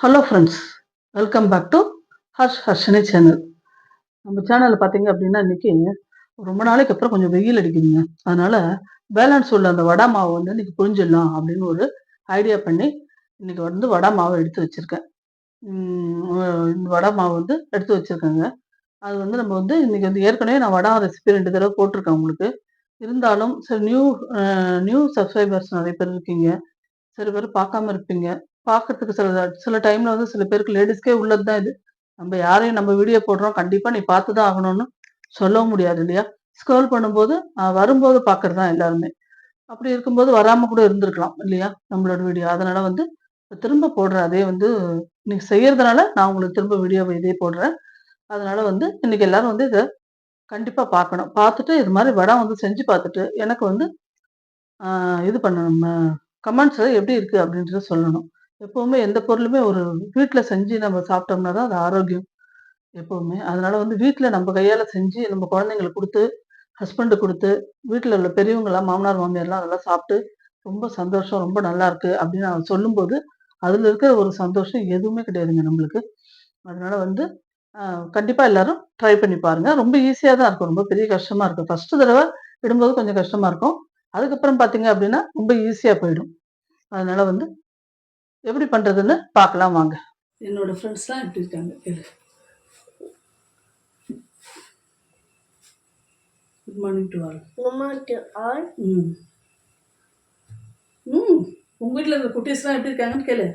Hello friends welcome back to Harsh Harshini channel நம்ம சேனலில் பார்த்தீங்க அப்படின்னா இன்னைக்கு ரொம்ப நாளைக்கு அப்புறம் கொஞ்சம் வெயில் அடிக்குதுங்க. அதனால பேலன்ஸ் உள்ள அந்த வடை மாவு வந்து இன்னைக்கு புரிஞ்சிடலாம் அப்படின்னு ஒரு ஐடியா பண்ணி இன்னைக்கு வந்து வடை மாவை எடுத்து வச்சுருக்கேன். இந்த வடை மாவு வந்து எடுத்து வச்சுருக்கேங்க. அது வந்து நம்ம வந்து இன்னைக்கு வந்து ஏற்கனவே நான் வடை ரெசிபி ரெண்டு தடவை போட்டிருக்கேன் உங்களுக்கு. இருந்தாலும் சரி நியூ நியூ சப்ஸ்கிரைபர்ஸ் நிறைய பேர் இருக்கீங்க. சில பேர் பார்க்காம இருப்பீங்க. பார்க்கறதுக்கு சில சில டைம்ல வந்து சில பேருக்கு லேடிஸ்க்கே உள்ளது தான் இது. நம்ம யாரையும் நம்ம வீடியோ போடுறோம். கண்டிப்பாக நீ பார்த்து தான் ஆகணும்னு சொல்லவும் முடியாது இல்லையா? ஸ்க்ரோல் பண்ணும்போது வரும்போது பார்க்கறது தான் எல்லாருமே. அப்படி இருக்கும்போது வராமல் கூட இருந்திருக்கலாம் இல்லையா? நம்மளோட வீடியோ அதனால வந்து திரும்ப போடுறேன் அதே வந்து இன்னைக்கு செய்யறதுனால நான் உங்களுக்கு திரும்ப வீடியோவை இதே போடுறேன். அதனால வந்து இன்னைக்கு எல்லாரும் வந்து இதை கண்டிப்பாக பார்க்கணும். பார்த்துட்டு இது மாதிரி வடம் வந்து செஞ்சு பார்த்துட்டு எனக்கு வந்து இது பண்ணணும். கமெண்ட்ஸில் எப்படி இருக்குது அப்படின்றத சொல்லணும். எப்பவுமே எந்த பொருளுமே ஒரு வீட்டில் செஞ்சு நம்ம சாப்பிட்டோம்னா தான் அது ஆரோக்கியம் எப்பவுமே. அதனால வந்து வீட்டில் நம்ம கையால் செஞ்சு நம்ம குழந்தைங்களுக்கு கொடுத்து ஹஸ்பண்டு கொடுத்து வீட்டில் உள்ள பெரியவங்களாம் மாமனார் மாமியார்லாம் அதெல்லாம் சாப்பிட்டு ரொம்ப சந்தோஷம் ரொம்ப நல்லா இருக்கு அப்படின்னு அவன் சொல்லும்போது அதில் இருக்கிற ஒரு சந்தோஷம் எதுவுமே கிடையாதுங்க நம்மளுக்கு. அதனால வந்து கண்டிப்பாக எல்லாரும் ட்ரை பண்ணி பாருங்க. ரொம்ப ஈஸியாக தான் இருக்கும். ரொம்ப பெரிய கஷ்டமா இருக்கும். ஃபர்ஸ்ட் தடவை இடும்போது கொஞ்சம் கஷ்டமா இருக்கும். அதுக்கப்புறம் பார்த்தீங்க அப்படின்னா ரொம்ப ஈஸியாக போயிடும். அதனால வந்து எப்படி பண்றதுன்னு பார்க்கலாம் வாங்க. என்னோட ஃப்ரெண்ட்ஸ்லாம் எப்படி இருக்காங்க? கேளு good morning to all Mama to all. ம். ம். உங்க வீட்டில் இருக்க குட்டீஸ்லாம் எப்படி இருக்காங்கன்னு கேளு.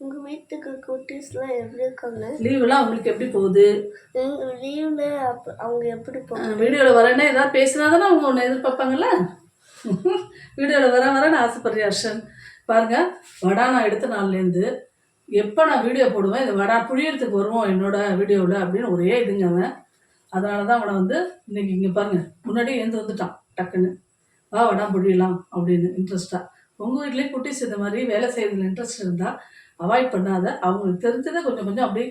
உங்க வீட்டுக்கு குட்டீஸ்லாம் எப்படி இருக்காங்க? லீவெல்லாம் அவங்களுக்கு எப்படி போகுது? லீவ்ல அவங்க எப்படி போவாங்க வீடியோவில் வரேன்னா ஏதாவது பேசினா தானே அவங்க ஒன்று எதிர்பார்ப்பாங்கல்ல? வீடியோவில் வர வரேன்னு ஆசைப்படுறேன் அர்ஷன் பாருங்க வடா நான் எடுத்த நாள்லேருந்து எப்போ நான் வீடியோ போடுவேன் இந்த வடா புழியறதுக்கு வருவோம் என்னோட வீடியோவில் அப்படின்னு ஒரே இதுங்க அவன். அதனால தான் அவனை வந்து இன்னைக்கு இங்கே பாருங்க முன்னாடியே எழுந்து வந்துட்டான் டக்குன்னு. வா வடா புழியலாம் அப்படின்னு இன்ட்ரெஸ்ட்டாக உங்கள் வீட்லேயும் குட்டி இந்த மாதிரி வேலை செய்யறதுல இன்ட்ரெஸ்ட் இருந்தால் அவாய்ட் பண்ணாத. அவங்களுக்கு தெரிஞ்சதை கொஞ்சம் கொஞ்சம் அப்படியே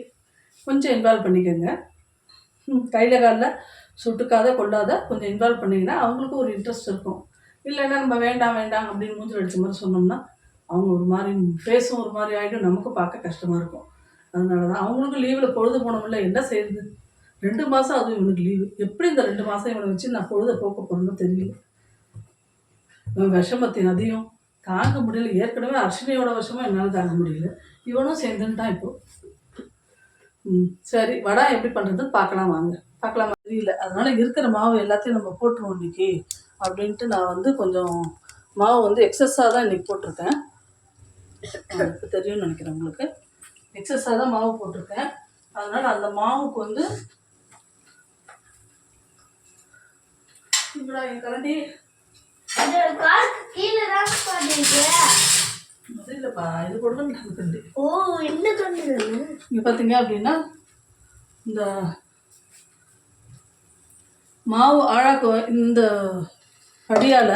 கொஞ்சம் இன்வால்வ் பண்ணிக்கோங்க. ம், கையில காலில் சுட்டுக்காத கொள்ளாத கொஞ்சம் இன்வால்வ் பண்ணிங்கன்னா அவங்களுக்கும் ஒரு இன்ட்ரெஸ்ட் இருக்கும். இல்லைன்னா நம்ம வேண்டாம் வேண்டாம் அப்படின்னு மூஞ்சில் அடித்த மாதிரி சொன்னோம்னா அவங்க ஒரு மாதிரி ஃபேஸும் ஒரு மாதிரி ஆகிடும் நமக்கும் பார்க்க கஷ்டமாக இருக்கும். அதனால தான் அவங்களுக்கும் லீவில் பொழுது போனோம்ல என்ன செய்யுது ரெண்டு மாதம் அதுவும் இவனுக்கு லீவு எப்படி இந்த ரெண்டு மாதம் இவனை வச்சு நான் பொழுத போக்க போகிறேன்னு தெரியல. இவன் விஷமத்தின் அதிகம். தாங்க முடியல. ஏற்கனவே அர்ச்சனையோட விஷமும் என்னால் தாங்க முடியல. இவனும் சேர்ந்துட்டான் இப்போ. ம் சரி. வடை எப்படி பண்ணுறதுன்னு பார்க்கலாம் வாங்க. பார்க்கலாம். தெரியல. அதனால் இருக்கிற மாவு எல்லாத்தையும் நம்ம போட்டுருவோம் இன்னைக்கு. அப்படின்ட்டு நான் வந்து கொஞ்சம் மாவு வந்து எக்ஸஸாக தான் இன்னைக்கு போட்டிருக்கேன். தெரியும்னு நினைக்கிறேன் உங்களுக்கு. எக்ஸஸாக தான் மாவு போட்டிருக்கேன். அதனால அந்த மாவுக்கு வந்து இப்படா என் கரண்டி. கீழே தான் இல்லைப்பா இது கொடுக்கணும் கரண்டி ஓ என்ன இங்கே பார்த்தீங்க அப்படின்னா இந்த மாவு ஆழாக்கு இந்த படியால்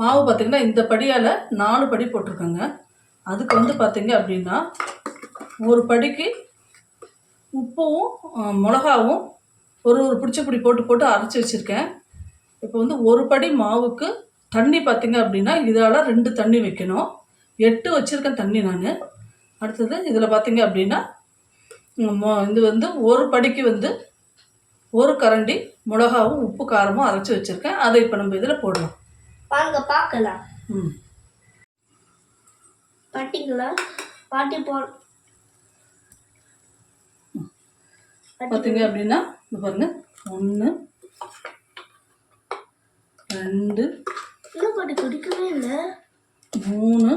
மாவு பார்த்தீங்கன்னா இந்த படியால் நாலு படி போட்டிருக்கோங்க. அதுக்கு வந்து பார்த்திங்க அப்படின்னா ஒரு படிக்கு உப்பும் மிளகாவும் ஒரு ஒரு பிடிச்ச பிடி போட்டு போட்டு அரைச்சி வச்சுருக்கேன். இப்போ வந்து ஒரு படி மாவுக்கு தண்ணி பார்த்தீங்க அப்படின்னா இதால் ரெண்டு தண்ணி வைக்கணும். எட்டு வச்சுருக்கேன் தண்ணி நான். அடுத்தது இதில் பார்த்திங்க அப்படின்னா இது வந்து ஒரு படிக்கு வந்து ஒரு கரண்டி மிளகாவும் உப்பு காரமும் அரைச்சி வச்சுருக்கேன். அதை இப்போ நம்ம இதில் போடலாம். வாங்க பார்க்கலாம். பாட்டிங்களா பாட்டி போ பார்த்தீங்க அப்படின்னா இது பாருங்க. ஒன்று ரெண்டு இன்னும் பாட்டி குடிக்கவே இல்லை. மூணு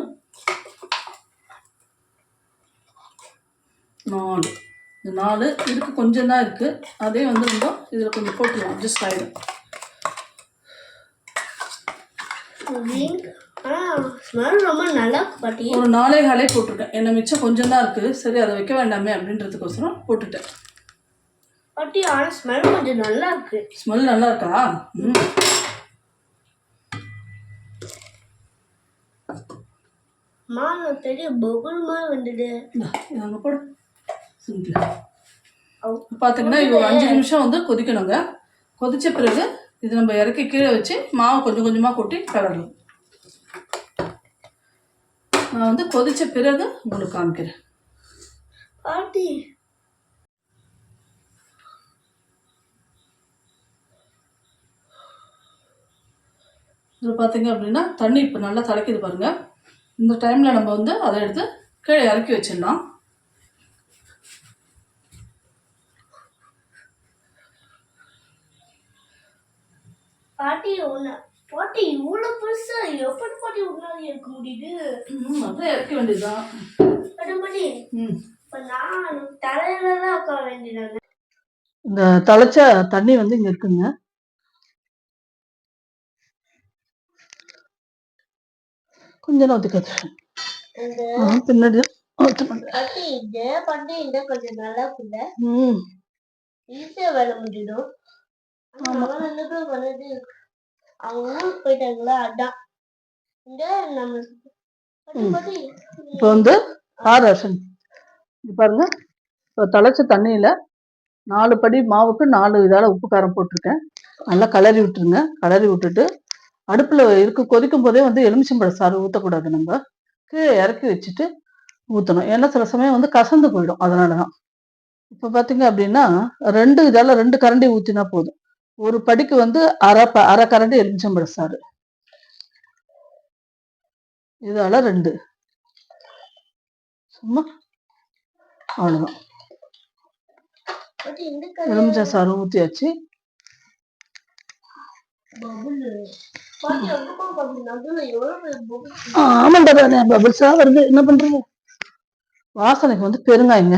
நாலு. இந்த நாலு இதுக்கு கொஞ்சம் தான் இருக்குது அதே வந்து நம்ம இதில் கொஞ்சம் போட்டுக்கலாம் அட்ஜஸ்ட் ஆகிடும் ஆனால் ஸ்மெல் ரொம்ப நல்லா பாட்டி ஒரு நாலே காலே போட்டிருக்கேன். என்ன மிச்சம் கொஞ்சம் தான் இருக்குது சரி அதை வைக்க வேண்டாமே அப்படின்றதுக்கோசரம் போட்டுட்டேன். பாட்டி ஆனால் ஸ்மெல் கொஞ்சம் நல்லா இருக்கு. ஸ்மெல் நல்லா இருக்கா? ம் மாவு தெரியும் பபுள் மாதிரி வந்தது. அங்கே போடு. பார்த்தீங்கன்னா ஒரு அஞ்சு நிமிஷம் வந்து கொதிக்கணுங்க. கொதிச்ச பிறகு இது நம்ம இறக்கி கீழே வச்சு மாவு கொஞ்சம் கொஞ்சமாக கொட்டி கலரலாம். நான் வந்து கொதிச்ச பிறகு உங்களுக்கு காமிக்கிறேன். பாட்டி. இது பார்த்தீங்க அப்படின்னா தண்ணி இப்போ நல்லா திளைக்குது பாருங்க. இந்த டைமில் நம்ம வந்து அதை எடுத்து கீழே இறக்கி வச்சிடலாம். பாட்டி ஒன்று பாட்டி இவ்வளோ பெருசா எப்படி பாட்டி உன்னால இருக்க முடியுது? அப்படியே இறக்க வேண்டியதுதான். பாட்டி பாட்டி ம். இப்போ நான் தலையில தான் உட்கார வேண்டியது இந்த தலைச்ச தண்ணி வந்து இங்கே இருக்குங்க. கொஞ்சம் இந்த பின்னாடி. ஊற்ற மாட்டேன் பாட்டி இந்த பாட்டி இந்த கொஞ்சம் நல்லா ஈஸியா வேலை முடியும் அவங்க ஊருக்கு போயிட்டாங்களா? அதான். இந்த இப்போ வந்து ஆறு இது பாருங்க. இப்போ தலைச்ச தண்ணியில் நாலு படி மாவுக்கு நாலு இதால் உப்பு காரம் போட்டிருக்கேன். நல்லா கிளறி விட்டுருங்க. கிளறி விட்டுட்டு அடுப்பில் இருக்கு கொதிக்கும் போதே வந்து எலுமிச்சம்பழ சாறு ஊற்றக்கூடாது நம்ம. கீழே இறக்கி வச்சுட்டு ஊற்றணும் ஏன்னா சில சமயம் வந்து கசந்து போயிடும். அதனால தான் இப்போ பார்த்தீங்க அப்படின்னா ரெண்டு இதால் ரெண்டு கரண்டி ஊற்றினா போதும். ஒரு படிக்கு வந்து அரை ப அரை கரண்டி எலுமிச்சம்பழ சாறு. இதால ரெண்டு. சும்மா? அவ்வளோதான் எலுமிச்சை சாறு ஊற்றியாச்சு ஆமாண்டா பபிள்ஸா வருது. என்ன பண்றீங்க வாசனைக்கு வந்து பெருங்காயங்க.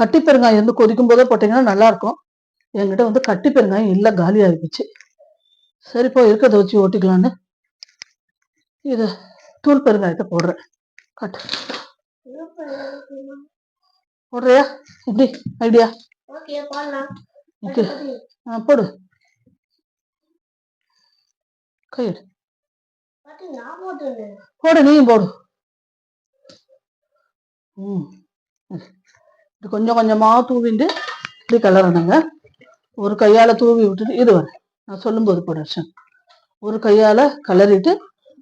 கட்டி பெருங்காயம் வந்து கொதிக்கும் போதே போட்டீங்கன்னா நல்லா இருக்கும். என்கிட்ட வந்து கட்டி பெருங்காயம் இல்லை காலியாக இருந்துச்சு. சரி இப்போ இருக்கிறத வச்சு ஓட்டிக்கலான்னு இது தூள் பெருங்காயத்தை போடுறேன். கட்டு. போடுறியா? எப்படி? ஐடியா? ஓகே ஆ போடு. கையெடு. போடு நீயும் போடு. ம். இது கொஞ்சம் கொஞ்சமாக தூவிண்டு இப்படி கலரணுங்க ஒரு கையால் தூவி விட்டுட்டு இது வர. நான் சொல்லும்போது போடுறேன் ஒரு கையால் கலரிட்டு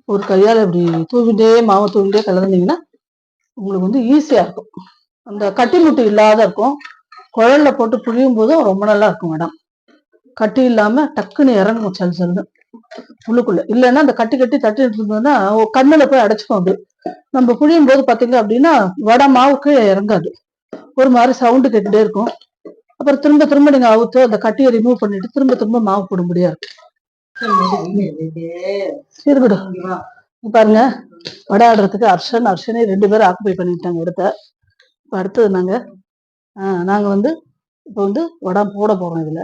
ஒரு கையால் இப்படி தூவிண்டே மாவை தூவிண்டே கலர்ந்தீங்கன்னா உங்களுக்கு வந்து ஈஸியாக இருக்கும். அந்த கட்டி முட்டி இல்லாத இருக்கும். குழல்ல போட்டு புழியும் போதும் ரொம்ப நல்லா இருக்கும் மேடம் கட்டி இல்லாம டக்குன்னு இறங்கும் சல் சல்னு. உள்ளுக்குள்ள. இல்லைன்னா அந்த கட்டி கட்டி தட்டிட்டு இருந்ததுன்னா கண்ணுல போய் அடைச்சுக்கும் அது நம்ம புழியும் போது பார்த்தீங்க அப்படின்னா வடை மாவுக்கு இறங்காது. ஒரு மாதிரி சவுண்டு கேட்டுட்டே இருக்கும். அப்புறம் திரும்ப திரும்ப நீங்க அவுத்து அந்த கட்டியை ரிமூவ் பண்ணிட்டு திரும்ப திரும்ப மாவு போட முடியாது. இருக்கட்டும் பாருங்க. வடை ஆடுறதுக்கு அர்ஷன் அர்ஷனே ரெண்டு பேரும் ஆக்குபை பண்ணிட்டாங்க இடத்த. இப்போ அடுத்தது நாங்க ஆஹ் நாங்க வந்து இப்போ வந்து வடை போட போறோம் இதுல.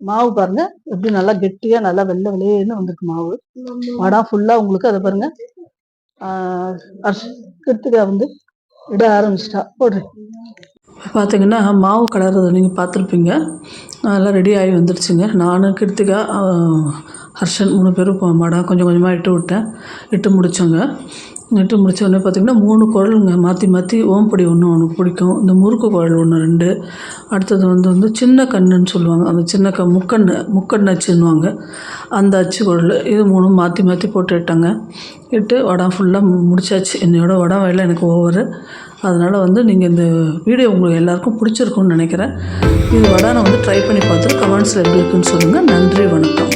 மாவு பாருங்க. எப்படி நல்லா கெட்டியா நல்லா வெள்ளை வெளியேன்னு வந்திருக்கு மாவு. வடை ஃபுல்லா உங்களுக்கு அதை பாருங்க. ஆஹ் அர்ஷன் கிருத்திகா வந்து இட ஆரம்பிச்சிட்டா. போடுறேன் பார்த்தீங்கன்னா மாவு கலர்றதை நீங்கள் பார்த்துருப்பீங்க அதெல்லாம் ரெடி ஆகி வந்துடுச்சுங்க நானும் கிருத்திகா ஹர்ஷன் மூணு பேரும் இப்போ மடம் கொஞ்சம் கொஞ்சமாக இட்டு விட்டேன். இட்டு முடித்தோங்க இட்டு முடிச்ச உடனே பார்த்தீங்கன்னா மூணு குரலுங்க. மாற்றி மாற்றி ஓம்பொடி ஒன்று ஒன்று பிடிக்கும். இந்த முறுக்கு குரல் ஒன்று ரெண்டு. அடுத்தது வந்து வந்து சின்ன கண்ணுன்னு சொல்லுவாங்க. அந்த சின்ன க முக்கண்ணு முக்கண்ணு அச்சுன்னுவாங்க. அந்த அச்சு குரல். இது மூணும் மாற்றி மாற்றி போட்டு இட்டாங்க இட்டு வடம் ஃபுல்லாக முடிச்சாச்சு. என்னையோட வடம் வயலில் எனக்கு ஓவரு அதனால் வந்து நீங்கள் இந்த வீடியோ உங்களுக்கு எல்லாருக்கும் பிடிச்சிருக்கும்னு நினைக்கிறேன். இது வடை நான் வந்து ட்ரை பண்ணி பார்த்துட்டு கமெண்ட்ஸில் எப்படி இருக்குன்னு சொல்லுங்கள் நன்றி வணக்கம்.